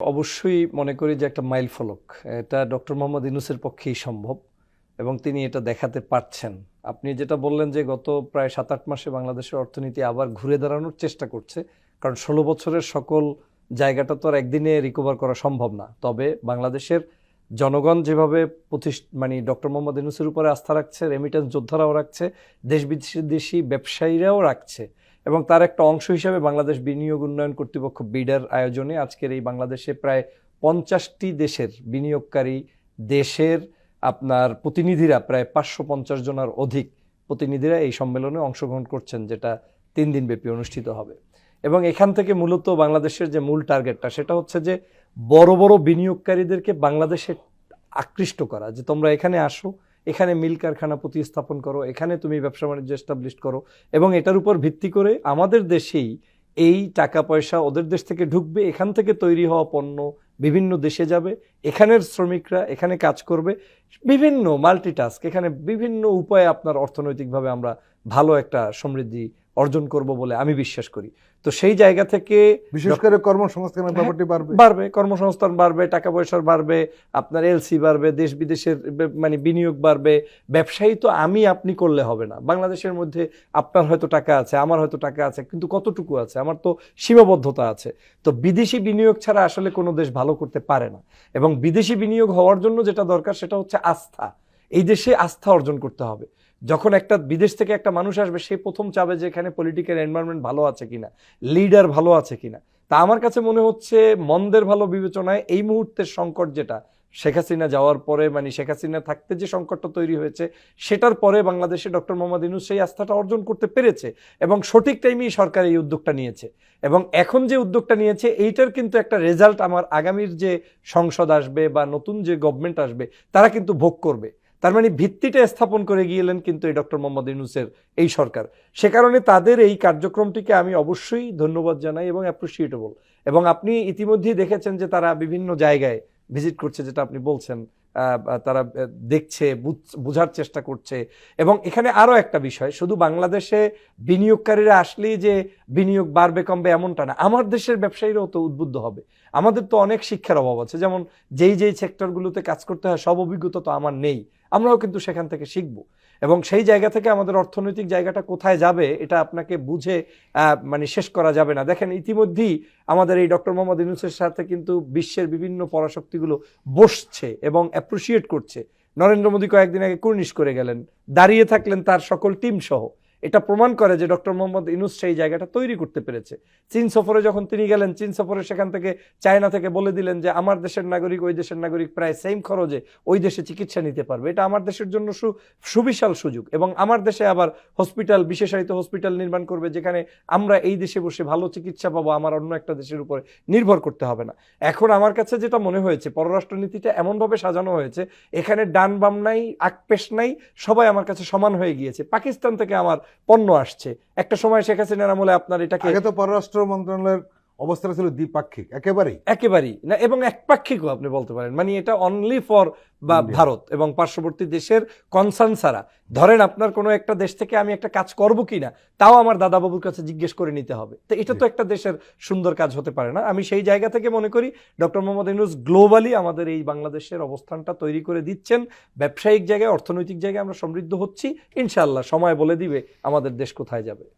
অবশ্যই মনে করি যে একটা মাইল ফলক। এটা ডক্টর মোহাম্মদ ইনুসের পক্ষেই সম্ভব এবং তিনি এটা দেখাতে পারছেন। আপনি যেটা বললেন যে গত প্রায় সাত আট মাসে বাংলাদেশের অর্থনীতি আবার ঘুরে দাঁড়ানোর চেষ্টা করছে, কারণ ষোলো বছরের সকল জায়গাটা তো আর একদিনে রিকভার করা সম্ভব না। তবে বাংলাদেশের জনগণ যেভাবে প্রতিষ্ঠ মানে ডক্টর মোহাম্মদ ইনুসের উপরে আস্থা রাখছে রেমিটেন্স যোদ্ধারাও রাখছে দেশ বিদেশি ব্যবসায়ীরাও রাখছে এবং তার একটা অংশ হিসাবে বাংলাদেশ বিনিয়োগ উন্নয়ন কর্তৃপক্ষ বিডার আয়োজনে আজকের এই বাংলাদেশে প্রায় পঞ্চাশটি দেশের বিনিয়োগকারী দেশের আপনার প্রতিনিধিরা প্রায় পাঁচশো পঞ্চাশ জনের অধিক প্রতিনিধিরা এই সম্মেলনে অংশগ্রহণ করছেন, যেটা তিন দিন ব্যাপী অনুষ্ঠিত হবে। এবং এখান থেকে মূলত বাংলাদেশের যে মূল টার্গেটটা, সেটা হচ্ছে যে বড় বড় বিনিয়োগকারীদেরকে বাংলাদেশে আকৃষ্ট করা। যে তোমরা এখানে আসো এখানে মিল কারখানা প্রতিস্থাপন করো, এখানে তুমি ব্যবসা বাণিজ্য এস্টাবলিশ করো, এবং এটার উপর ভিত্তি করে আমাদের দেশেই এই টাকা পয়সা ওদের দেশ থেকে ঢুকবে, এখান থেকে তৈরি হওয়া পণ্য বিভিন্ন দেশে যাবে, এখানের শ্রমিকরা এখানে কাজ করবে, বিভিন্ন মাল্টিটাস্ক এখানে বিভিন্ন উপায়ে আপনার অর্থনৈতিকভাবে আমরা ভালো একটা সমৃদ্ধি অর্জন করব বলে আমি বিশ্বাস করি। তো সেই জায়গা থেকে বিশেষ করে কর্মসংস্থানের ব্যাপারটি বাড়বে। বাড়বে কর্মসংস্থান বাড়বে টাকা পয়সার বাড়বে আপনার এলসি বাড়বে দেশ বিদেশের মানে বিনিয়োগ বাড়বে। ব্যবসায়ী তো আমি আপনি করলে হবে না। বাংলাদেশের মধ্যে আপনার হয়তো টাকা আছে আমার হয়তো টাকা আছে কিন্তু কতটুকু আছে? আমার তো সীমাবদ্ধতা আছে। তো বিদেশি বিনিয়োগ ছাড়া আসলে কোনো দেশ ভালো করতে পারে না। এবং বিদেশি বিনিয়োগ হওয়ার জন্য যেটা দরকার সেটা হচ্ছে আস্থা। এই দেশে আস্থা অর্জন করতে হবে। যখন একটা বিদেশ থেকে একটা মানুষ আসবে, সে প্রথম চাবে যে এখানে পলিটিক্যাল এনভায়রনমেন্ট ভালো আছে কিনা লিডার ভালো আছে কিনা। তা আমার কাছে মনে হচ্ছে মন্দের ভালো বিবেচনায় এই মুহূর্তের সংকট যেটা, শেখ হাসিনা যাওয়ার পরে মানে শেখ হাসিনা থাকতে যে সংকটটা তৈরি হয়েছে, সেটার পরে বাংলাদেশে ডক্টর মোহাম্মদ ইনুস সেই আস্থাটা অর্জন করতে পেরেছে এবং সঠিক টাইমেই সরকার এই উদ্যোগটা নিয়েছে। এবং এখন যে উদ্যোগটা নিয়েছে, এইটার কিন্তু একটা রেজাল্ট আমার আগামীর যে সংসদ আসবে বা নতুন যে গভর্নমেন্ট আসবে, তারা কিন্তু ভোগ করবে। তার মানে ভিত্তিটা স্থাপন করে গিয়েলেন কিন্তু এই ডক্টর মোহাম্মদ ইনুসের এই সরকার। সে কারণে তাদের এই কার্যক্রমটিকে আমি অবশ্যই ধন্যবাদ জানাই এবং অ্যাপ্রিসিয়েটেবল এবং আপনি ইতিমধ্যেই দেখেছেন যে তারা বিভিন্ন জায়গায় ভিজিট করছে, যেটা আপনি বলছেন তারা দেখছে, বুঝ- বোঝার চেষ্টা করছে। এবং এখানে আরও একটা বিষয়, শুধু বাংলাদেশে বিনিয়োগকারীরা আসলেই যে বিনিয়োগ বাড়বে, কমবে এমনটা না। আমার দেশের ব্যবসায়ীরাও তো উদ্বুদ্ধ হবে। আমাদের তো অনেক শিক্ষার অভাব আছে। যেমন যেই যেই সেক্টরগুলোতে কাজ করতে হয়, সব অভিজ্ঞতা তো আমার নেই। আমরাও কিন্তু সেখান থেকে শিখব। এবং সেই জায়গা থেকে আমাদের অর্থনৈতিক জায়গাটা কোথায় যাবে, এটা আপনাকে বুঝে মানে শেষ করা যাবে না। দেখেন, ইতিমধ্যেই আমাদের এই ডক্টর মোহাম্মদ ইউনুসের সাথে কিন্তু বিশ্বের বিভিন্ন পরাশক্তিগুলো বসছে এবং অ্যাপ্রিসিয়েট করছে। নরেন্দ্র মোদী কয়েকদিন আগে কুর্নিশ করে গেলেন। দাঁড়িয়ে থাকলেন তার সকল টিম সহ। এটা প্রমাণ করে যে ডক্টর মোহাম্মদ ইনুস সেই জায়গাটা তৈরি করতে পেরেছে। চীন সফরে যখন তিনি গেলেন, চীন সফরে সেখান থেকে চায়না থেকে বলে দিলেন যে, আমার দেশের নাগরিক ওই দেশের নাগরিক প্রায় সেম খরচে ওই দেশে চিকিৎসা নিতে পারবে। এটা আমার দেশের জন্য সুবিশাল সুযোগ। এবং আমার দেশে আবার হসপিটাল বিশেষায়িত হসপিটাল নির্মাণ করবে, যেখানে আমরা এই দেশে বসে ভালো চিকিৎসা পাবো, আমার অন্য একটা দেশের উপরে নির্ভর করতে হবে না। এখন আমার কাছে যেটা মনে হয়েছে, পররাষ্ট্রনীতিটা এমনভাবে সাজানো হয়েছে, এখানে ডান বাম নাই আকপেশ নাই, সবাই আমার কাছে সমান হয়ে গিয়েছে। পাকিস্তান থেকে আমার পণ্য আসছে। একটা সময় শেখ হাসিনার আমলে আপনার এটাকে আগে তো পররাষ্ট্র মন্ত্রণালয়ের অবস্থাটা ছিল দ্বিপাক্ষিক একেবারেই। একেবারেই। না এবং একপাক্ষিকও আপনি বলতে পারেন। মানে এটা অনলি ফর বা ভারত এবং পার্শ্ববর্তী দেশের কনসার্ন ছাড়া। ধরেন আপনার কোনো একটা দেশ থেকে আমি একটা কাজ করব কিনা তাও আমার দাদাবাবুর কাছে জিজ্ঞেস করে নিতে হবে। তো এটা তো একটা দেশের সুন্দর কাজ হতে পারে না। আমি সেই জায়গা থেকে মনে করি ডক্টর মোহাম্মদ ইউনুস গ্লোবালি আমাদের এই বাংলাদেশের অবস্থানটা তৈরি করে দিচ্ছেন। ব্যবসায়িক জায়গায় অর্থনৈতিক জায়গায় আমরা সমৃদ্ধ হচ্ছি। ইনশাল্লাহ সময় বলে দিবে আমাদের দেশ কোথায় যাবে।